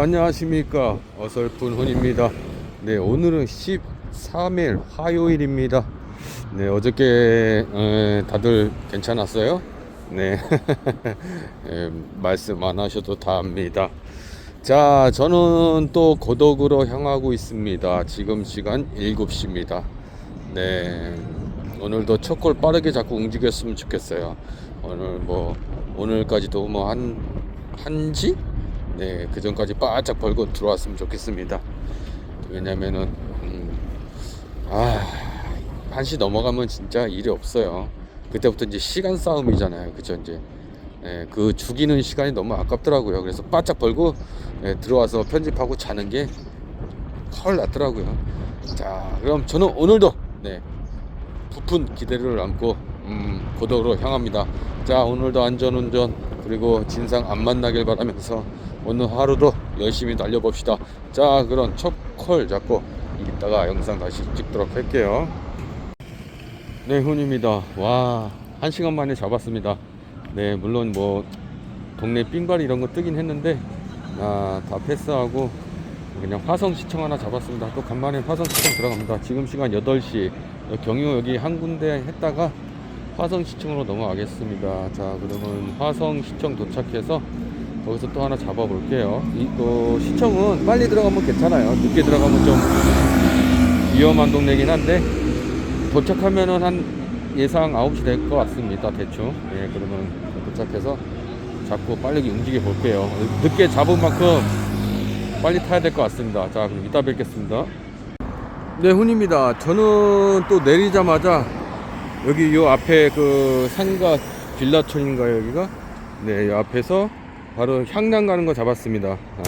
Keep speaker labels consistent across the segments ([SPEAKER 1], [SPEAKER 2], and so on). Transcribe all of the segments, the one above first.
[SPEAKER 1] 안녕하십니까. 어설픈 혼입니다. 네 오늘은 13일 화요일입니다. 네 어저께 에, 다들 괜찮았어요? 네. 에, 말씀 안 하셔도 다 합니다. 자 저는 또 고덕으로 향하고 있습니다. 지금 시간 7시입니다. 네 오늘도 첫골 빠르게 자꾸 움직였으면 좋겠어요. 오늘 뭐 오늘까지도 뭐 한 한지 네, 그 전까지 바짝 벌고 들어왔으면 좋겠습니다. 왜냐면은, 음, 아, 1시 넘어가면 진짜 일이 없어요. 그때부터 이제 시간 싸움이잖아요. 그죠, 이제. 예, 그 죽이는 시간이 너무 아깝더라고요. 그래서 바짝 벌고 예, 들어와서 편집하고 자는 게 헐 낫더라고요. 자, 그럼 저는 오늘도 네, 부푼 기대를 안고 음, 고덕으로 향합니다. 자, 오늘도 안전운전 그리고 진상 안 만나길 바라면서 오늘 하루도 열심히 달려봅시다. 자, 그럼 첫콜 잡고 이따가 영상 다시 찍도록 할게요. 네, 훈입니다. 와, 한 시간 만에 잡았습니다. 네, 물론 뭐 동네 삥발 이런 거 뜨긴 했는데 아, 다 패스하고 그냥 화성 시청 하나 잡았습니다. 또 간만에 화성 시청 들어갑니다. 지금 시간 8시 경유 여기 한 군데 했다가 화성 시청으로 넘어가겠습니다. 자, 그러면 화성 시청 도착해서 거기서 또 하나 잡아볼게요. 이또 시청은 빨리 들어가면 괜찮아요. 늦게 들어가면 좀 위험한 동네긴 한데 도착하면은 한 예상 9시 될 것 같습니다. 대충. 예, 그러면 도착해서 잡고 빨리 움직여 볼게요. 늦게 잡은 만큼 빨리 타야 될 것 같습니다. 자, 그럼 이따 뵙겠습니다. 네, 훈입니다. 저는 또 내리자마자 여기 요 앞에 그 산가 빌라촌인가요, 여기가? 네, 이 앞에서 바로 향남 가는 거 잡았습니다. 아,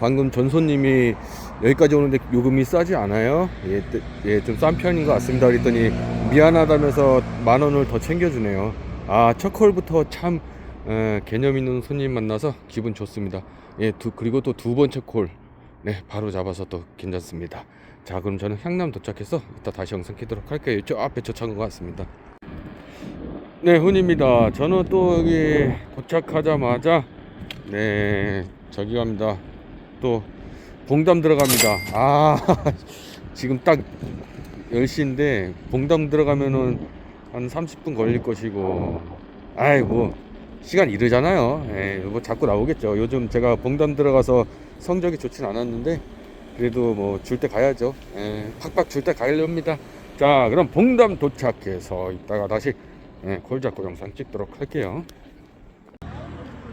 [SPEAKER 1] 방금 전손님이 여기까지 오는데 요금이 싸지 않아요? 예, 뜨- 예, 좀 싼 편인 것 같습니다. 그랬더니 미안하다면서 만 원을 더 챙겨주네요. 아, 첫 콜부터 참 에, 개념 있는 손님 만나서 기분 좋습니다. 예, 두, 그리고 또 두 번째 콜, 네, 바로 잡아서 또 괜찮습니다. 자, 그럼 저는 향남 도착해서 이따 다시 영상 키도록 할게요. 저 앞에 저 차인 것 같습니다. 네, 훈입니다. 저는 또 여기 도착하자마자 네, 저기 갑니다. 또 봉담 들어갑니다. 아, 지금 딱 10시인데 봉담 들어가면은 한 30분 걸릴 것이고 아이 뭐 시간 이르잖아요. 예, 뭐 자꾸 나오겠죠. 요즘 제가 봉담 들어가서 성적이 좋진 않았는데 그래도 뭐 줄 때 가야죠. 예, 팍팍 줄 때 가려합니다. 자, 그럼 봉담 도착해서 이따가 다시 예, 콜 잡고 영상 찍도록 할게요.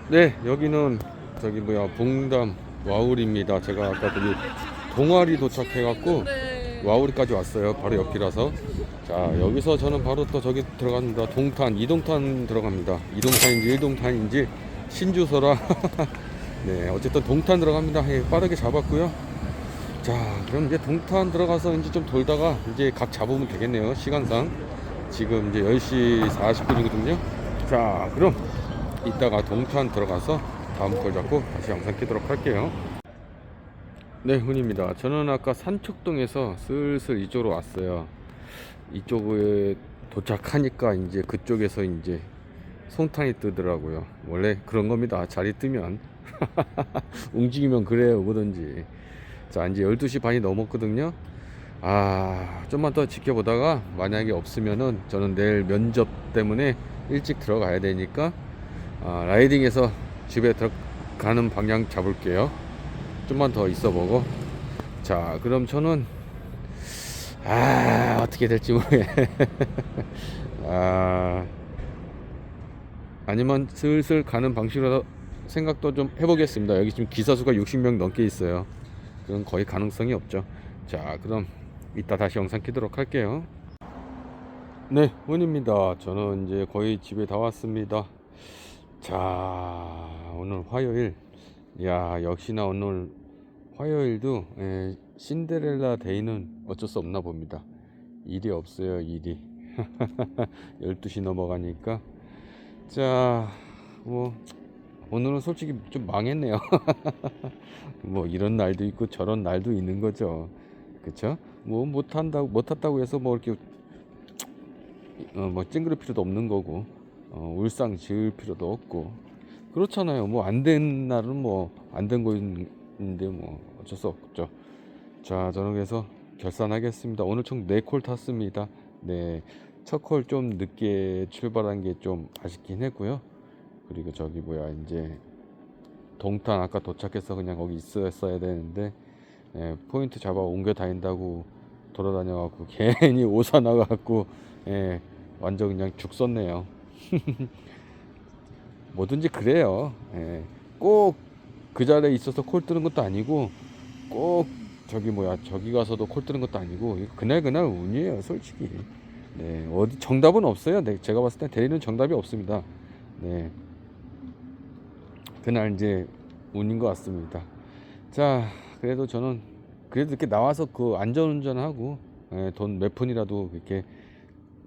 [SPEAKER 1] 네, 여기는 저기 뭐야 봉담 와울입니다. 제가 아까 거기 동아리 도착해갖고 와우리까지 왔어요. 바로 옆이라서. 자, 여기서 저는 바로 또 저기 들어갑니다. 동탄, 이동탄 들어갑니다. 이동탄인지 일동탄인지 신주소라. 네, 어쨌든 동탄 들어갑니다. 예, 빠르게 잡았고요. 자, 그럼 이제 동탄 들어가서 이제 좀 돌다가 이제 각 잡으면 되겠네요. 시간상. 지금 이제 10시 40분이거든요. 자, 그럼 이따가 동탄 들어가서 다음 걸 잡고 다시 영상 키도록 할게요. 네, 훈입니다. 저는 아까 산척동에서 슬슬 이쪽으로 왔어요. 이쪽에 도착하니까 이제 그쪽에서 이제 송탄이 뜨더라고요. 원래 그런 겁니다. 자리 뜨면 움직이면 그래요, 뭐든지. 자, 이제 12시 반이 넘었거든요. 아, 좀만 더 지켜보다가 만약에 없으면은 저는 내일 면접 때문에 일찍 들어가야 되니까 아, 라이딩에서 집에 들어가는 방향 잡을게요. 좀만 더 있어 보고. 자, 그럼 저는 아, 어떻게 될지 모르겠. 아, 아니면 슬슬 가는 방식으로 생각도 좀 해보겠습니다. 여기 지금 기사 수가 60명 넘게 있어요. 그건 거의 가능성이 없죠. 자, 그럼 이따 다시 영상 키도록 할게요. 네, 훈입니다. 저는 이제 거의 집에 다 왔습니다. 자, 오늘 화요일. 야, 역시나 오늘 화요일도 에, 신데렐라 데이는 어쩔 수 없나 봅니다. 일이 없어요, 일이. 12시 넘어가니까. 자, 뭐, 오늘은 솔직히 좀 망했네요. 뭐, 이런 날도 있고 저런 날도 있는 거죠. 그쵸? 뭐, 못한다고, 못 탔다고 해서 뭐, 이렇게, 어, 뭐, 찡그릴 필요도 없는 거고, 어, 울상 지을 필요도 없고, 그렇잖아요. 뭐, 안 된 날은 뭐, 안 된 거인 있는데 뭐 어쩔 수 없죠. 자, 저는 그래서 결산하겠습니다. 오늘 총 4콜 탔습니다. 네. 첫 콜 좀 늦게 출발한 게 좀 아쉽긴 했고요. 그리고 저기 뭐야 이제 동탄 아까 도착해서 그냥 거기 있었어야 되는데 예, 포인트 잡아 옮겨 다닌다고 돌아다녀 갖고 괜히 오사 나가 갖고 예, 완전 그냥 죽 썼네요. 뭐든지 그래요. 예, 꼭그 자리에 있어서 콜 뜨는 것도 아니고 꼭 저기 뭐야 저기 가서도 콜 뜨는 것도 아니고 그날 그날 운이에요 솔직히 네 어디 정답은 없어요. 네, 제가 봤을 때 대리는 정답이 없습니다. 네. 그날 이제 운인 것 같습니다. 자 그래도 저는 그래도 이렇게 나와서 그 안전운전하고 예, 돈몇 푼이라도 이렇게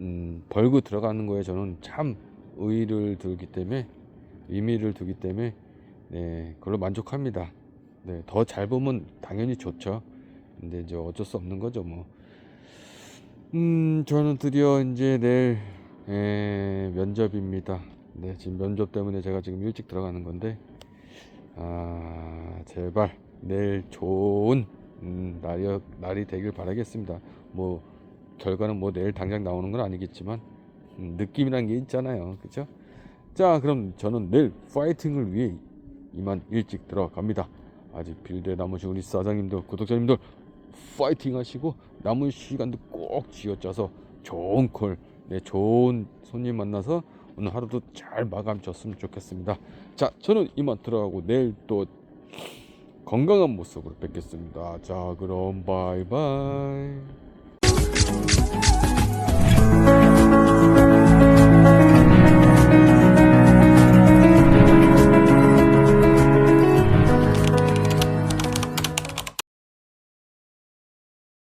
[SPEAKER 1] 음, 벌고 들어가는 거에 저는 참 의의를 두기 때문에 의미를 두기 때문에 네 그걸로 만족합니다. 네, 더 잘 보면 당연히 좋죠. 근데 이제 어쩔 수 없는 거죠, 뭐. 음, 저는 드디어 이제 내일 에, 면접입니다. 네, 지금 면접 때문에 제가 지금 일찍 들어가는 건데, 아, 제발 내일 좋은 음, 날이 날이 되길 바라겠습니다. 뭐 결과는 뭐 내일 당장 나오는 건 아니겠지만 음, 느낌이란 게 있잖아요, 그렇죠? 자, 그럼 저는 내일 파이팅을 위해 이만 일찍 들어갑니다. 아직 빌드에 남으신 우리 사장님들, 구독자님들 파이팅 하시고 남은 시간도 꼭 쥐어짜서 좋은 콜, 네, 좋은 손님 만나서 오늘 하루도 잘 마감 졌으면 좋겠습니다. 자, 저는 이만 들어가고 내일 또 건강한 모습으로 뵙겠습니다. 자, 그럼 바이바이.